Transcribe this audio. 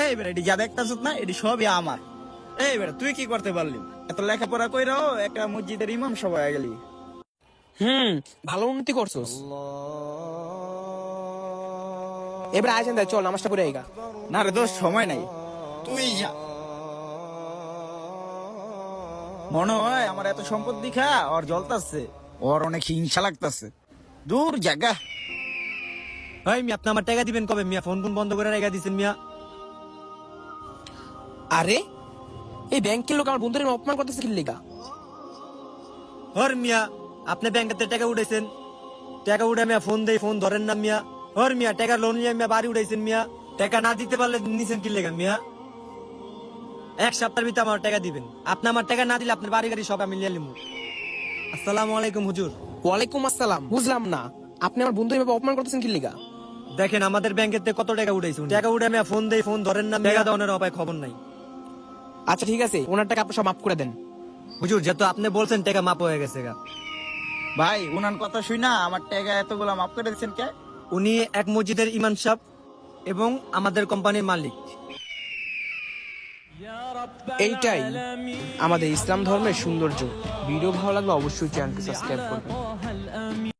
এই বেটা এটি যা দেখতেছ না এটি সবই আমার। এই বেটা তুই কি করতে পারলি? এত লেখাপড়া কই কইরাও একটা মসজিদের ইমাম সবাই গেলি। হুম ভালো উন্নতি করছোস। এবার আছেন চল নামাজটা পড়ে আইগা না রে দোষ সময় নাই। তুই যা। মনে হয় আমার এত সম্পদ দেখা ওর জ্বলতাছে। ওর অনেক হিংসা লাগতাছে। দূর জায়গা ভাই মিয়া আপনি আমার টাকা দিবেন কবে? মিয়া ফোন ফোন বন্ধ করে রেখে দিচ্ছেন মিয়া। আরে? এই ব্যাংকের লোক আমার বন্ধুদের অপমান করতেছে কি লেগা? হর মিয়া আপনি ব্যাংকের টাকা উঠাইছেন। টাকা উঠে মিয়া ফোন দেই ফোন ধরেন না মিয়া। হর মিয়া টাকা লোন নিয়ে মিয়া বাড়ি উঠাইছেন মিয়া। টাকা না দিতে পারলে নিছেন কি লেগা মিয়া? এক সপ্তাহের ভিতরে আমার টাকা দিবেন। আপনি আমার টাকা না দিলে আপনার বাড়ি গাড়ি সব আমি নিয়ে নিবো আসসালামু আলাইকুম হুজুর। ওয়ালাইকুম আসসালাম। বুঝলাম না। আপনি আমার বন্ধু এভাবে অপমান করতেছেন কি লেগা? দেখেন আমাদের ব্যাংকের থেকে কত টাকা উঠাইছে টাকা উঠে মিয়া ফোন দেই ফোন ধরেন না টাকা দেওয়ানোর উপায় খবর নাই। আচ্ছা ঠিক আছে। ওনার টাকা আপনি সব মাফ করে দেন। হুজুর যেহেতু আপনি বলছেন টাকা মাপ হয়ে গেছে গা। ভাই উনার কথা শুই না আমার টাকা এতগুলো মাফ করে দিচ্ছেন কে? উনি এক মসজিদের ইমাম সাহেব এবং আমাদের কোম্পানির মালিক। এইটাই আমাদের ইসলাম ধর্মের সৌন্দর্য। ভিডিও ভালো লাগলে অবশ্যই চ্যানেলকে সাবস্ক্রাইব করবেন।